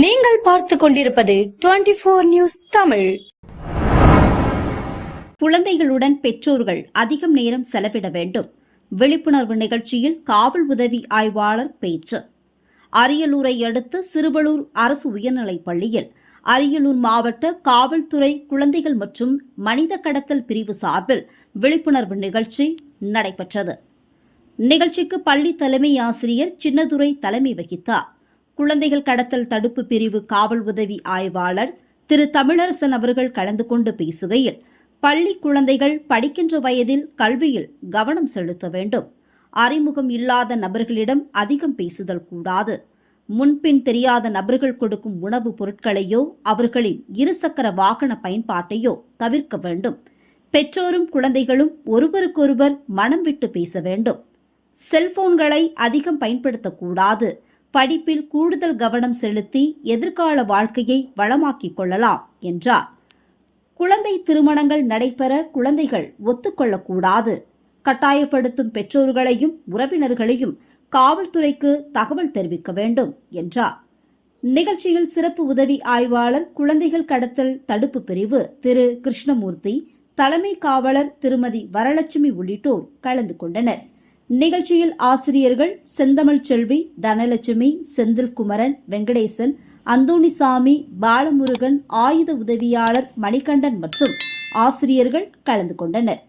நீங்கள் பார்த்து கொண்டிருப்பது டுவெண்டி போர் நியூஸ் தமிழ். குழந்தைகளுடன் பெற்றோர்கள் அதிகம் நேரம் செலவிட வேண்டும். விழிப்புணர்வு நிகழ்ச்சியில் காவல் உதவி ஆய்வாளர் பேச்சு. அரியலூரை அடுத்து சிறுவலூர் அரசு உயர்நிலைப் பள்ளியில் அரியலூர் மாவட்ட காவல்துறை குழந்தைகள் மற்றும் மனித கடத்தல் பிரிவு சார்பில் விழிப்புணர்வு நிகழ்ச்சி நடைபெற்றது. நிகழ்ச்சிக்கு பள்ளி தலைமை ஆசிரியர் சின்னதுரை தலைமை வகித்தார். குழந்தைகள் கடத்தல் தடுப்பு பிரிவு காவல் உதவி ஆய்வாளர் திரு தமிழரசன் அவர்கள் கலந்து கொண்டு பேசுகையில் பள்ளி குழந்தைகள் படிக்கின்ற வயதில் கல்வியில் கவனம் செலுத்த வேண்டும். அறிமுகம் இல்லாத நபர்களிடம் அதிகம் பேசுதல் கூடாது. முன்பின் தெரியாத நபர்கள் கொடுக்கும் உணவுப் பொருட்களையோ அவர்களின் இருசக்கர வாகன பயன்பாட்டையோ தவிர்க்க வேண்டும். பெற்றோரும் குழந்தைகளும் ஒருவருக்கொருவர் மனம் விட்டு பேச வேண்டும். செல்போன்களை அதிகம் பயன்படுத்தக்கூடாது. படிப்பில் கூடுதல் கவனம் செலுத்தி எதிர்கால வாழ்க்கையை வளமாக்கிக் கொள்ளலாம் என்றார். குழந்தை திருமணங்கள் நடைபெற குழந்தைகள் ஒத்துக்கொள்ளக்கூடாது. கட்டாயப்படுத்தும் பெற்றோர்களையும் உறவினர்களையும் காவல்துறைக்கு தகவல் தெரிவிக்க வேண்டும் என்றார். நிகழ்ச்சியில் சிறப்பு உதவி ஆய்வாளர் குழந்தைகள் கடத்தல் தடுப்பு பிரிவு திரு. கிருஷ்ணமூர்த்தி தலைமை காவலர் திருமதி வரலட்சுமி உள்ளிட்டோர் கலந்து கொண்டனர். நிகழ்ச்சியில் ஆசிரியர்கள் செந்தமிழ் செல்வி தனலட்சுமி செந்தில்குமரன் வெங்கடேசன் அந்தோணிசாமி பாலமுருகன் ஆயுத உதவியாளர் மணிகண்டன் மற்றும் ஆசிரியர்கள் கலந்து கொண்டனர்.